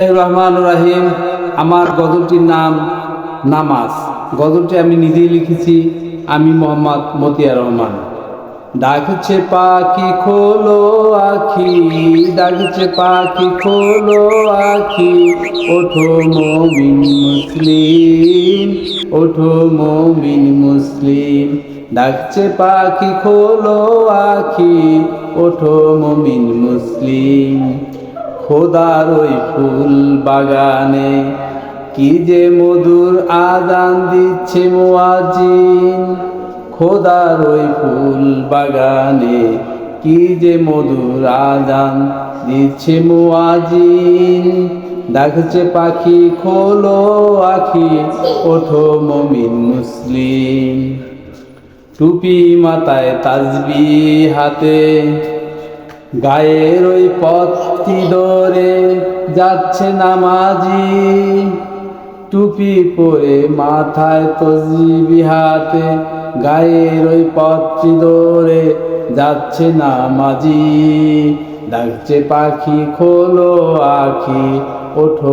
রহমান রাহিম আমার গজলটির নাম নামাজ। গজলটি আমি নিজেই লিখেছি, আমি মোহাম্মদ মতিয়া রহমান। ডাকছে পাখি, খোলো আখি। ডাকছে পাখি, খোলো আখি। ওঠো মমিন মুসলিম, ওঠো মমিন মুসলিম। ডাকছে পাখি, খোলো আখি, ওঠো মমিন মুসলিম। খোদার ওই ফুল বাগানে, কি যে মধুর আদান দিচ্ছে মোয়াজিন খোদার ওই ফুল বাগানে, কি যে মধুর আদান দিচ্ছে মোয়াজিন ডাকছে পাখি, খোলো আখি, ওঠো মমিন মুসলিম। টুপি মাথায় তাজবি হাতে, গায়ের ওই পথটি ধরে যাচ্ছে নামাজি। টুপি পরে মাথায় তসবি হাতে, গায়ের ওই পথটি ধরে যাচ্ছে নামাজি। ডাকছে পাখি, খোলো আখি, ওঠো।